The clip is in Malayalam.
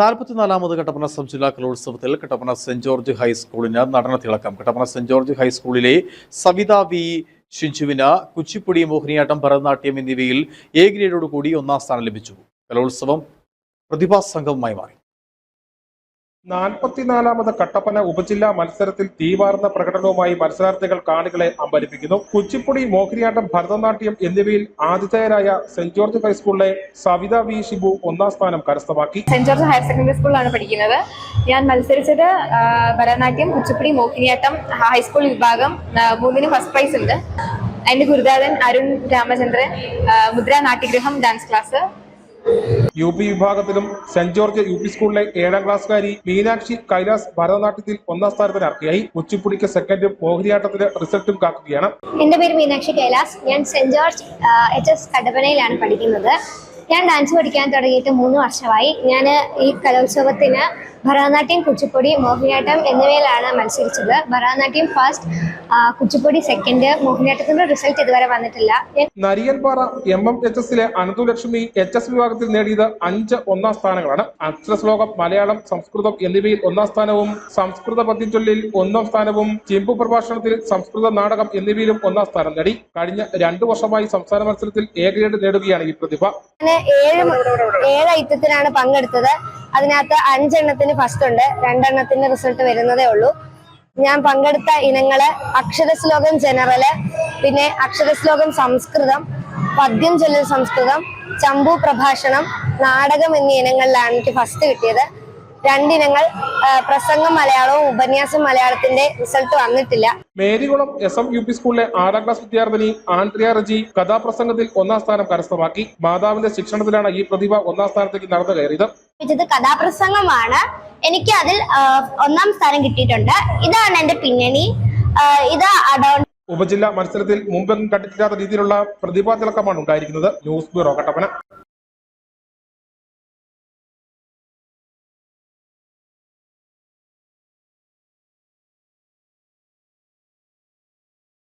നാൽപ്പത്തിനാലാമത് കട്ടപ്പന സബ് ജില്ലാ കലോത്സവത്തിൽ കട്ടപ്പന സെന്റ് ജോർജ് ഹൈസ്കൂളിന് നടന തിളക്കം. കട്ടപ്പന സെന്റ് ജോർജ് ഹൈസ്കൂളിലെ സവിത വി ഷിഞ്ചുവിന് കുച്ചിപ്പുടി മോഹിനിയാട്ടം ഭരതനാട്യം എന്നിവയിൽ എ ഗ്രേഡോടുകൂടി ഒന്നാം സ്ഥാനം ലഭിച്ചു. കലോത്സവം പ്രതിഭാ സംഘവുമായി മാറി. നാൽപ്പത്തിനാലാമത് കട്ടപ്പന ഉപജില്ലാ മത്സരത്തിൽ തീവാർന്ന പ്രകടനവുമായി മത്സരാർത്ഥികൾ കാണികളെ അമ്പരിപ്പിക്കുന്നു. കുച്ചിപ്പുടി മോഹിനിയാട്ടം ഭരതനാട്യം എന്നിവയിൽ ആതിഥേയരായ സെന്റ് ജോർജ് ഹൈസ്കൂളിലെ സവിത വി ഷിബു ഒന്നാം സ്ഥാനം കരസ്ഥമാക്കി. സെന്റ് ജോർജ് ഹയർ സെക്കൻഡറി സ്കൂളിലാണ് പഠിക്കുന്നത്. ഞാൻ മത്സരിച്ചത് ഭരതനാട്യം കുച്ചിപ്പുടി മോഹിനിയാട്ടം ഹൈസ്കൂൾ വിഭാഗം മൂന്നിന് ഫസ്റ്റ് പ്രൈസ് ഉണ്ട്. എന്റെ ഗുരുദാദൻ Arun Ramachandran Mudra Natyagriham dance class. U P വിഭാഗത്തിലും സെന്റ് ജോർജ് യു പി സ്കൂളിലെ ഏഴാം ക്ലാസ്സുകാരി മീനാക്ഷി കൈലാസ് ഭരതനാട്യത്തിൽ ഒന്നാം സ്ഥാനത്തിന് അർഹയായി കുച്ചിപ്പുടിക്ക് സെക്കൻഡും മോഹിനിയാട്ടത്തിന് റിസൾട്ടും കാക്കുകയാണ്. എന്റെ പേര് മീനാക്ഷി കൈലാസ്. ഞാൻ സെന്റ് ജോർജ് എച്ച് എസ് കടപ്പനയിലാണ് പഠിക്കുന്നത്. ഞാൻ ഡാൻസ് പഠിക്കാൻ തുടങ്ങിയിട്ട് മൂന്ന് വർഷമായി. ഞാൻ ഈ കലോത്സവത്തിന് ഭരതനാട്യം കുച്ചിപ്പൊടി മോഹിനിയാട്ടം എന്നിവയിലാണ് മത്സരിച്ചത്. ഭരതനാട്യം ഫസ്റ്റ് കുച്ചിപ്പൊടി സെക്കൻഡ് മോഹിനിയാട്ടത്തിന്റെ റിസൾട്ട് ഇതുവരെ വന്നിട്ടില്ല. നരിയൻപാറ എം എം എച്ച് എസിലെ അനന്തുലക്ഷ്മി എച്ച് എസ് വിഭാഗത്തിൽ നേടിയത് അഞ്ച് ഒന്നാം സ്ഥാനങ്ങളാണ്. അക്ഷരശ്ലോകം മലയാളം സംസ്കൃതം എന്നിവയിൽ ഒന്നാം സ്ഥാനവും സംസ്കൃത പദ്യചൊല്ലിൽ ഒന്നാം സ്ഥാനവും ചിമ്പു പ്രഭാഷണത്തിൽ സംസ്കൃത നാടകം എന്നിവയിലും ഒന്നാം സ്ഥാനം നേടി. കഴിഞ്ഞ രണ്ടു വർഷമായി സംസ്ഥാന മത്സരത്തിൽ എ ഗ്രേഡ് നേടുകയാണ് ഈ പ്രതിഭ. ഏഴ് ഏഴ് ഐറ്റത്തിലാണ് പങ്കെടുത്തത്. അതിനകത്ത് അഞ്ചെണ്ണത്തിന് ഫസ്റ്റ് ഉണ്ട്. രണ്ടെണ്ണത്തിന് റിസൾട്ട് വരുന്നതേ ഉള്ളൂ. ഞാൻ പങ്കെടുത്ത ഇനങ്ങൾ അക്ഷരശ്ലോകം ജനറൽ പിന്നെ അക്ഷരശ്ലോകം സംസ്കൃതം പദ്യം ചൊല്ലൽ സംസ്കൃതം ചമ്പു പ്രഭാഷണം നാടകം എന്നീ ഇനങ്ങളിലാണ് എനിക്ക് ഫസ്റ്റ് കിട്ടിയത്. രണ്ടിനങ്ങൾ പ്രസംഗം മലയാളവും ഉപന്യാസം മലയാളത്തിന്റെ റിസൾട്ട് വന്നിട്ടില്ല. Marykulam S M U P സ്കൂളിലെ ആറാം ക്ലാസ് വിദ്യാർത്ഥിനി ആൻഡ്രിയ റജി കഥാപ്രസംഗത്തിൽ ഒന്നാം സ്ഥാനം കരസ്ഥമാക്കി. മാതാവിന്റെ ശിക്ഷണത്തിലാണ് ഈ പ്രതിഭ ഒന്നാം സ്ഥാനത്തേക്ക് നടന്നു കയറിയത് ഇത് കഥാപ്രസംഗമാണ്. എനിക്ക് അതിൽ ഒന്നാം സ്ഥാനം കിട്ടിയിട്ടുണ്ട്. ഇതാണ് എന്റെ പിന്നണി. ഇത് അഡോൺ ഉപജില്ലാ മത്സരത്തിൽ മുമ്പെങ്ങും കണ്ടിട്ടില്ലാത്ത രീതിയിലുള്ള പ്രതിഭാ തിളക്കമാണ് ഉണ്ടായിരിക്കുന്നത്. News bureau Kattappana.